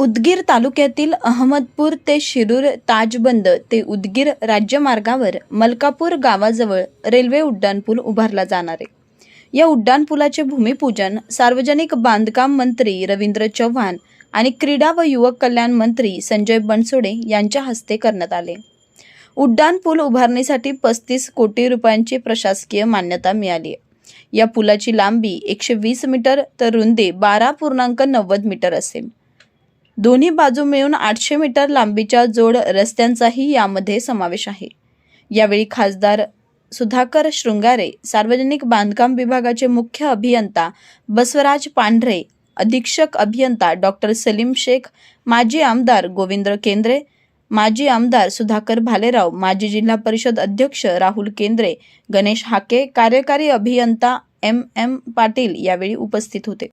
उदगीर तालुक्यातील अहमदपूर ते शिरूर ताजबंद ते उदगीर राज्यमार्गावर मलकापूर गावाजवळ रेल्वे उड्डाणपूल उभारला जाणार आहे. या उड्डाणपुलाचे भूमिपूजन सार्वजनिक बांधकाम मंत्री रवींद्र चव्हाण आणि क्रीडा व युवक कल्याण मंत्री संजय बनसोडे यांच्या हस्ते करण्यात आले. उड्डाणपूल उभारणीसाठी पस्तीस कोटी रुपयांची प्रशासकीय मान्यता मिळाली आहे. या पुलाची लांबी एकशे वीस मीटर तर रुंदी बारा पूर्णांक नव्वद मीटर असेल. दोन्ही बाजू मिळून आठशे मीटर लांबीच्या जोड रस्त्यांचाही यामध्ये समावेश आहे. यावेळी खासदार सुधाकर शृंगारे सार्वजनिक बांधकाम विभागाचे मुख्य अभियंता बसवराज पांढरे अधीक्षक अभियंता डॉक्टर सलीम शेख माजी आमदार गोविंद केंद्रे माजी आमदार सुधाकर भालेराव माजी जिल्हा परिषद अध्यक्ष राहुल केंद्रे गणेश हाके कार्यकारी अभियंता एम एम पाटील यावेळी उपस्थित होते.